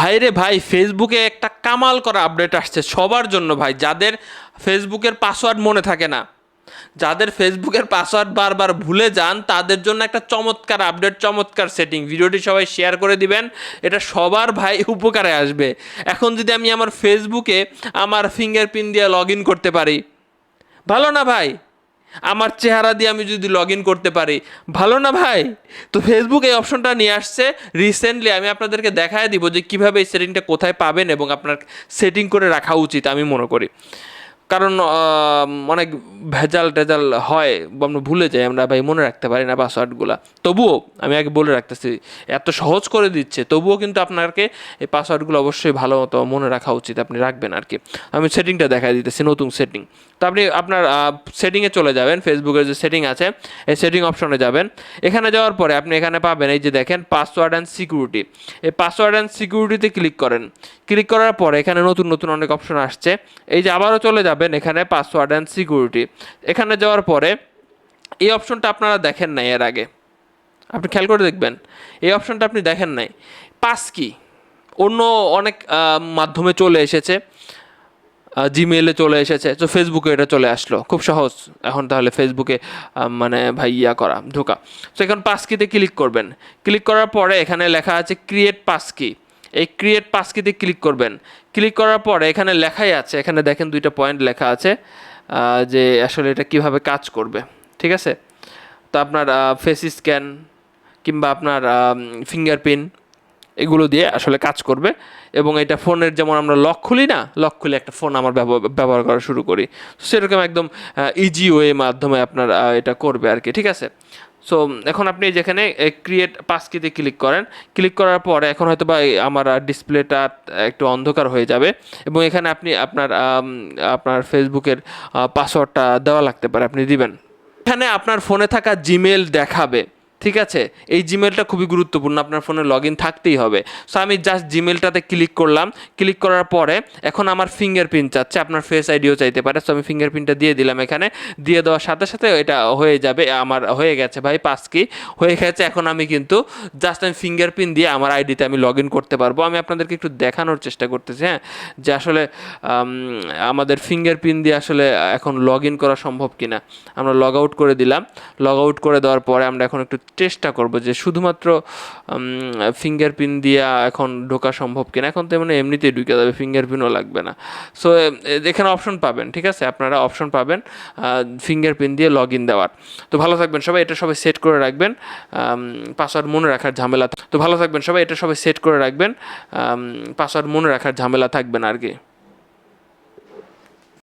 ভাইরে ভাই ফেসবুকে একটা কামাল করা আপডেট আসছে সবার জন্য ভাই, যাদের ফেসবুকের পাসওয়ার্ড মনে থাকে না। যাদের ফেসবুকের পাসওয়ার্ড বারবার ভুলে যান, তাদের জন্য একটা চমৎকার আপডেট চমৎকার সেটিং ভিডিওটি সবাই শেয়ার করে দিবেন, এটা সবার ভাই উপকারে আসবে। এখন যদি আমি আমার ফেসবুকে আমার ফিঙ্গারপ্রিন্ট দিয়ে লগ ইন করতে পারি, ভালো না ভাই? আমার চেহারা দিয়ে আমি যদি লগ ইন করতে পারি। ভালো না ভাই? তো ফেসবুক এই অপশনটা নিয়ে আসছে। রিসেন্টলি আমি আপনাদেরকে দেখায় দিব যে কীভাবে এই সেটিংটা কোথায় পাবেন এবং আপনার সেটিং করে রাখা উচিত, আমি মনে করি। কারণ অনেক ভেজাল টেজাল হয়, আমরা ভুলে যাই, আমরা ভাই মনে রাখতে পারি না পাসওয়ার্ডগুলো। তবুও আমি আগে বলে রাখতেছি, এত সহজ করে দিচ্ছে, তবুও কিন্তু আপনাকে এই পাসওয়ার্ডগুলো অবশ্যই ভালো মতো মনে রাখা উচিত, আপনি রাখবেন আর কি আমি সেটিংটা দেখাই দিতেছি, নতুন সেটিং। তো আপনি আপনার সেটিংয়ে চলে যাবেন, ফেসবুকের যে সেটিং আছে, এই সেটিং অপশনে যাবেন। এখানে যাওয়ার পরে আপনি এখানে পাবেন, এই যে দেখেন, পাসওয়ার্ড অ্যান্ড সিকিউরিটি। এই পাসওয়ার্ড অ্যান্ড সিকিউরিটিতে ক্লিক করেন। ক্লিক করার পরে এখানে নতুন নতুন অনেক অপশন আসছে। এই যে আবারও চলে যাবেন এখানে পাসওয়ার্ড অ্যান্ড সিকিউরিটি এখানে যাওয়ার পরে এই অপশনটা আপনারা দেখেন নাই এর আগে। আপনি খেয়াল করে দেখবেন, এই অপশনটা আপনি দেখেন নাই। পাস কি? অন্য অনেক মাধ্যমে চলে এসেছে। জিমেলে চলে এসেছে। তো ফেসবুকে এটা চলে আসলো। খুব সহজ। এখন তাহলে ফেসবুকে মানে ভাই ইয়া করা, ঢোকা। তো এখন পাসকিতে ক্লিক করবেন। ক্লিক করার পরে এখানে লেখা আছে ক্রিয়েট পাসকি এই ক্রিয়েট পাসকিতে ক্লিক করবেন। ক্লিক করার পরে এখানে লেখাই আছে, এখানে দেখেন দুইটা পয়েন্ট লেখা আছে যে আসলে এটা কীভাবে কাজ করবে, ঠিক আছে? তো আপনার ফেস স্ক্যান কিংবা আপনার ফিঙ্গারপ্রিন্ট এগুলো দিয়ে আসলে কাজ করবে এবং এটা ফোনের যেমন আমরা লক খুলি না লক খুলে একটা ফোন আমার ব্যবহার করা শুরু করি। সেরকম একদম ইজি ওয়ে মাধ্যমে আপনার এটা করবে আর কি, ঠিক আছে? সো এখন আপনি যেখানে ক্রিয়েট পাসকিতে ক্লিক করেন ক্লিক করার পরে এখন হয়তো বা আমার ডিসপ্লেটা একটু অন্ধকার হয়ে যাবে এবং এখানে আপনি আপনার আপনার ফেসবুকের পাসওয়ার্ডটা দেওয়া লাগতে পারে, আপনি দিবেন। এখানে আপনার ফোনে থাকা জিমেল দেখাবে। ঠিক আছে? এই জিমেলটা খুবই গুরুত্বপূর্ণ আপনার ফোনে লগ ইন থাকতেই হবে। সো আমি জাস্ট জিমেলটাতে ক্লিক করলাম। ক্লিক করার পরে এখন আমার ফিঙ্গারপ্রিন্ট চাচ্ছে আপনার ফেস আইডিও চাইতে পারে। সো আমি ফিঙ্গারপ্রিন্টটা দিয়ে দিলাম এখানে। দিয়ে দেওয়ার সাথে সাথে এটা হয়ে যাবে আমার হয়ে গেছে ভাই পাস কি। হয়ে গেছে এখন আমি কিন্তু জাস্ট আমি ফিঙ্গারপ্রিন্ট দিয়ে আমার আইডিতে আমি লগ ইন করতে পারব। আমি আপনাদেরকে একটু দেখানোর চেষ্টা করতেছি হ্যাঁ? যে আসলে আম, আমাদের ফিঙ্গারপ্রিন্ট দিয়ে আসলে এখন লগ ইন করা সম্ভব কিনা। আমরা লগ আউট করে দিলাম। লগ আউট করে দেওয়ার পরে আমরা এখন একটু চেষ্টা করব যে শুধুমাত্র ফিঙ্গারপ্রিন্ট দিয়া এখন ঢোকা সম্ভব কিনা। এখন তো মানে এমনিতেই ঢুকে যাবে ফিঙ্গারপ্রিন্টও লাগবে না। সো এখানে অপশন পাবেন, ঠিক আছে? আপনারা অপশন পাবেন ফিঙ্গারপ্রিন্ট দিয়ে লগ ইন দেওয়ার। তো ভালো থাকবেন সবাই, এটা সবাই সেট করে রাখবেন। পাসওয়ার্ড মনে রাখার ঝামেলা তো ভালো থাকবেন সবাই, এটা সবাই সেট করে রাখবেন। পাসওয়ার্ড মনে রাখার ঝামেলা থাকবে না আর কি।